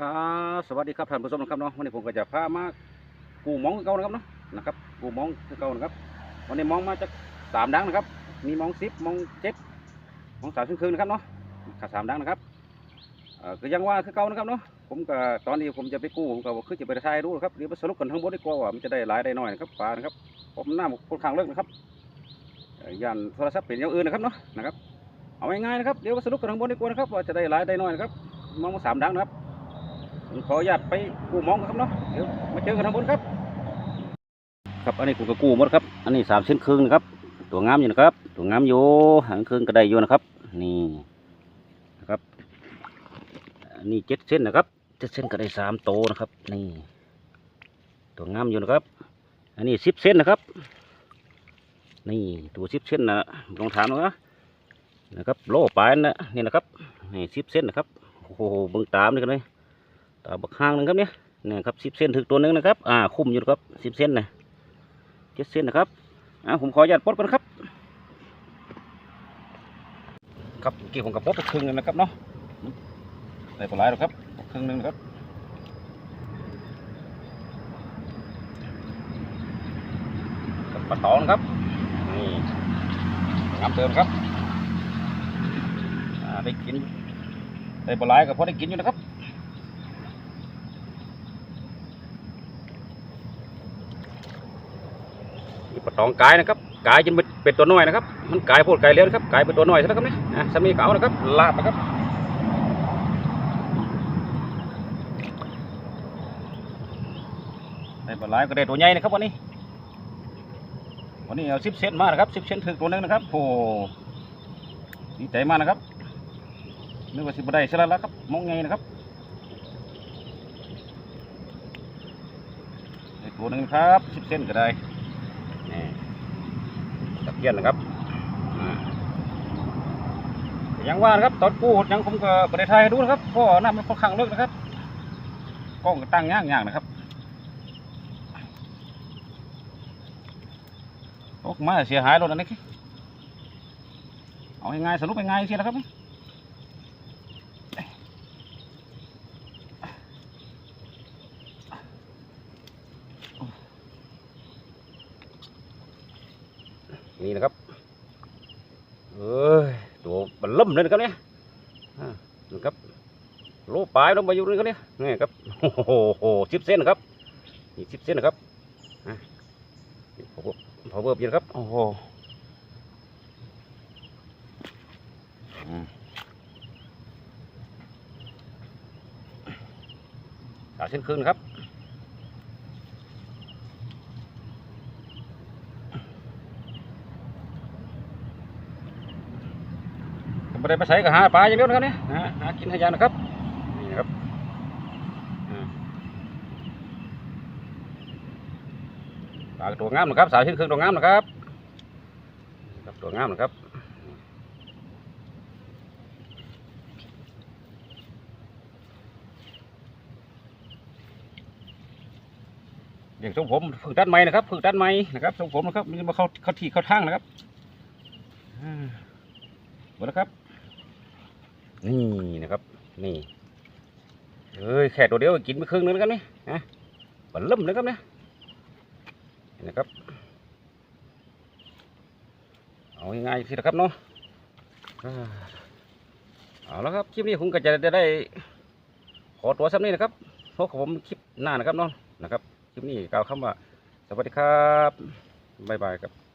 ครับสวัสดีครับท่านผู้ชมนะครับเนาะวันนี้ผมก็จะพามากูมองเก่านะครับเนาะนะครับกูมองเก่านะครับ วันนี้มองมาจากสามดังนะครับ มีมองสิบมองเจ็ดมองสามครึ่งๆนะครับเนาะขาดสามดังนะครับเออก็ยังว่าคือเก่านะครับเนาะผมก็ตอนนี้ผมจะไปกู้ผมก็คือจะไปถ่ายดูนะครับเดี๋ยวไปสรุปกันทั้งหมดดีกว่าว่ามันจะได้หลายได้น้อยนะครับปลานะครับ ผมหน้าค่อนข้างเลิกนะครับยันโทรศัพท์เป็นอย่างอื่นนะครับเนาะนะครับเอาง่ายๆนะครับเดี๋ยวไปสรุปกันทั้งหมดดีกว่านะครับว่าจะได้หลายได้น้อยนะครับมองมาสามดังนะครับ ขออนุญาตไปกู้มองครับเนาะเดี๋ยวมาเจอกันทางบนครับ ครับอันนี้กูก็กู้หมดครับ อันนี้สามเส้นครึ่งนะครับ ตัวงามอยู่นะครับ ตัวงามอยู่หางครึ่งก็ได้อยู่นะครับ นี่นะครับอันนี้เจ็ดเส้นนะครับเจ็ดเส้นก็ได้สามโตนะครับ นี่ ตัวงามอยู่นะครับ อันนี้สิบเส้นนะครับ นี่ตัวสิบเส้นนะลองถามดูนะนะครับ โล่ปลายนะนี่นะครับนี่สิบเส้นนะครับโอ้โหเบิ่งตามนี่กันเลย บักห้างหนึงครับเนี่ยเนี่ยครับสิบเส้นถึงตัวหนึงนะครับ อ่า คุ้มอยู่ครับสิบเส้นนะเจ็ดเส้นนะครับ อ่าผมขออนุญาตปลดก่อนครับ ครับเกี้ผมกับปลดไปครึ่งหนึงนะครับเนาะได้ปลาไหลหรอครับครึ่งหนึงนะครับกับปลาตองนะครับ นี่งามเติมครับ อ่า ได้กินได้ปลาไหลก็พอได้กินอยู่นะครับ ปลาตองกายนะครับกายจนเป็นตัวน้อยนะครับ มันกายโพดกายเลี้ยนะครับกายเป็นตัวน้อยใช่ไหมครับเนี่ยอะสามีเก่านะครับลาบนะครับได้ปลาไหลก็ได้ตัวใหญ่นะครับวันนี้ วันนี้เอาสิบเซนมานะครับสิบเซนถึงตัวนึงนะครับโอ้โหดีใจมากนะครับนึกว่าสิบได้เสร็จแล้วครับมองไงนะครับได้ตัวหนึงครับสิบเซนก็ได้ เกียนนะครับอ่ายังว่านะครับตอนกู้ยังผมก็ประเทศไทยดูนะครับเพราะน้ำมันค่อนข้างเลิกนะครับกล้องก็ตั้งย่างๆนะครับโอ้มาเสียหายรถอันนี้เอาง่ายๆสรุปง่ายๆสินะครับ นี่นะครับเอ้ยตัวบันล่มเลยนะครับเนี่ยอ่านะครับโลปลายลงมาอยู่นี่ครับเนี่ยนี่ครับโอ้โหสิบเซนนะครับนี่สิบเซนนะครับอะพอพอเบิร์บเย็นครับโอ้โหสาเส้นครึ่งนะครับ ได้ไปใส่ก็หาปลาอย่างเดียวนะครับเนี่ยหากินให้ยานะครับนี่นะครับอ่าปลาตัวงามนะครับสาวชิ้นครึ่งตัวงามนะครับครับตัวงามนะครับอย่างทรงผมฝึกด้านไม้นะครับฝึกด้านไม้นะครับทรงผมนะครับมันจะมาเข้าเข้าที่เข้าทางนะครับอ่าหมดแล้วครับ นี่นะครับ นี่เอ้ยแค่ตัวเดียวกินไปครึ่งนึงแล้วกันนี่นะบันล่มเลยครับเนี่ยนะครับ เอาง่ายๆสินะครับเนาะอ่าเอาแล้วครับคลิปนี้ผมก็จะได้ ขอตัวสักนี้นะครับพบกับผมคลิปหน้านะครับเนาะนะครับ คลิปนี้กล่าวคำว่า สวัสดีครับ บ๊ายบายครับ